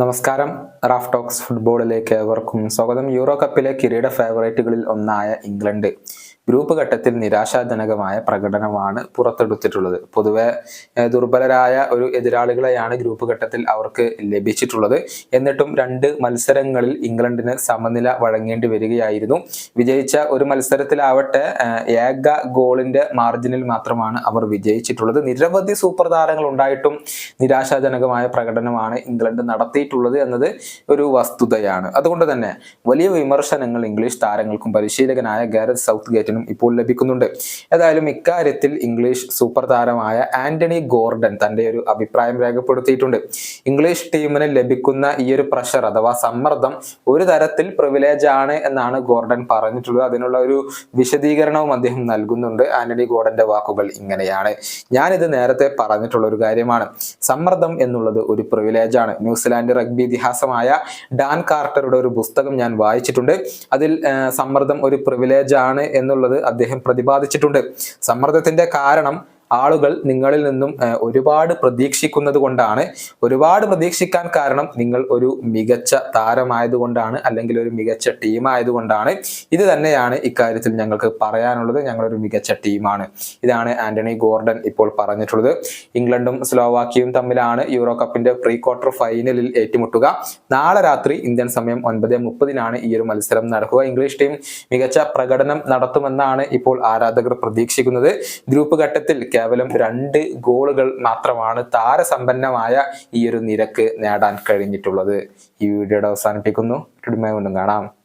നമസ്കാരം. Raf talks ഫുട്ബോളിലേക്ക് ഏവർക്കും സ്വാഗതം. യൂറോ കപ്പിലെ കിരീട ഫേവറേറ്റുകളിൽ ഒന്നായ ഇംഗ്ലണ്ട്. ഗ്രൂപ്പ് ഘട്ടത്തിൽ നിരാശാജനകമായ പ്രകടനമാണ് പുറത്തെടുത്തിട്ടുള്ളത്. പൊതുവെ ദുർബലരായ ഒരു എതിരാളികളെയാണ് ഗ്രൂപ്പ് ഘട്ടത്തിൽ അവർക്ക് ലഭിച്ചിട്ടുള്ളത്. എന്നിട്ടും രണ്ട് മത്സരങ്ങളിൽ ഇംഗ്ലണ്ടിന് സമനില വഴങ്ങേണ്ടി വരികയായിരുന്നു. വിജയിച്ച ഒരു മത്സരത്തിലാവട്ടെ ഏക ഗോളിന്റെ മാർജിനിൽ മാത്രമാണ് അവർ വിജയിച്ചിട്ടുള്ളത്. നിരവധി സൂപ്പർ താരങ്ങൾ ഉണ്ടായിട്ടും നിരാശാജനകമായ പ്രകടനമാണ് ഇംഗ്ലണ്ട് നടത്തിയിട്ടുള്ളത് എന്നത് ഒരു വസ്തുതയാണ്. അതുകൊണ്ട് തന്നെ വലിയ വിമർശനങ്ങൾ ഇംഗ്ലീഷ് താരങ്ങൾക്കും പരിശീലകനായ ഗാരത് സൗത്ത് ഗേറ്റിനും ഇപ്പോൾ ലഭിക്കുന്നുണ്ട്. ഏതായാലും ഇക്കാര്യത്തിൽ ഇംഗ്ലീഷ് സൂപ്പർ താരമായ ആന്റണി ഗോർഡൻ തന്റെ ഒരു അഭിപ്രായം രേഖപ്പെടുത്തിയിട്ടുണ്ട്. ഇംഗ്ലീഷ് ടീമിന് ലഭിക്കുന്ന ഈ ഒരു പ്രഷർ അഥവാ സമ്മർദ്ദം ഒരു തരത്തിൽ പ്രിവിലേജ് ആണ് എന്നാണ് ഗോർഡൻ പറഞ്ഞിട്ടുള്ളത്. അതിനുള്ള ഒരു വിശദീകരണവും അദ്ദേഹം നൽകുന്നുണ്ട്. ആന്റണി ഗോർഡന്റെ വാക്കുകൾ ഇങ്ങനെയാണ്. ഞാനിത് നേരത്തെ പറഞ്ഞിട്ടുള്ള ഒരു കാര്യമാണ്. സമ്മർദ്ദം എന്നുള്ളത് ഒരു പ്രിവിലേജ് ആണ്. ന്യൂസിലാൻഡ് റഗ്ബി ഇതിഹാസമായ ഡാൻ കാർട്ടറുടെ ഒരു പുസ്തകം ഞാൻ വായിച്ചിട്ടുണ്ട്. അതിൽ സമ്മർദ്ദം ഒരു പ്രിവിലേജ് ആണ് എന്നുള്ളത് അദ്ദേഹം പ്രതിപാദിച്ചിട്ടുണ്ട്. സമ്മർദ്ദത്തിന്റെ കാരണം ആളുകൾ നിങ്ങളിൽ നിന്നും ഒരുപാട് പ്രതീക്ഷിക്കുന്നത് കൊണ്ടാണ്. ഒരുപാട് പ്രതീക്ഷിക്കാൻ കാരണം നിങ്ങൾ ഒരു മികച്ച താരമായതുകൊണ്ടാണ് അല്ലെങ്കിൽ ഒരു മികച്ച ടീമായതുകൊണ്ടാണ്. ഇത് തന്നെയാണ് ഇക്കാര്യത്തിൽ ഞങ്ങൾക്ക് പറയാനുള്ളത്. ഞങ്ങളൊരു മികച്ച ടീമാണ്. ഇതാണ് ആന്റണി ഗോർഡൻ ഇപ്പോൾ പറഞ്ഞിട്ടുള്ളത്. ഇംഗ്ലണ്ടും സ്ലോവാക്കിയും തമ്മിലാണ് യൂറോ കപ്പിന്റെ പ്രീ ക്വാർട്ടർ ഫൈനലിൽ ഏറ്റുമുട്ടുക. നാളെ രാത്രി ഇന്ത്യൻ സമയം ഒൻപത് മുപ്പതിനാണ് ഈ ഒരു മത്സരം നടക്കുക. ഇംഗ്ലീഷ് ടീം മികച്ച പ്രകടനം നടത്തുമെന്നാണ് ഇപ്പോൾ ആരാധകർ പ്രതീക്ഷിക്കുന്നത്. ഗ്രൂപ്പ് ഘട്ടത്തിൽ കേവലം രണ്ട് ഗോളുകൾ മാത്രമാണ് താരസമ്പന്നമായ ഈ ഒരു നിരക്ക് നേടാൻ കഴിഞ്ഞിട്ടുള്ളത്. ഈ വീഡിയോയുടെ അവസാനിപ്പിക്കുന്നു. കാണാം.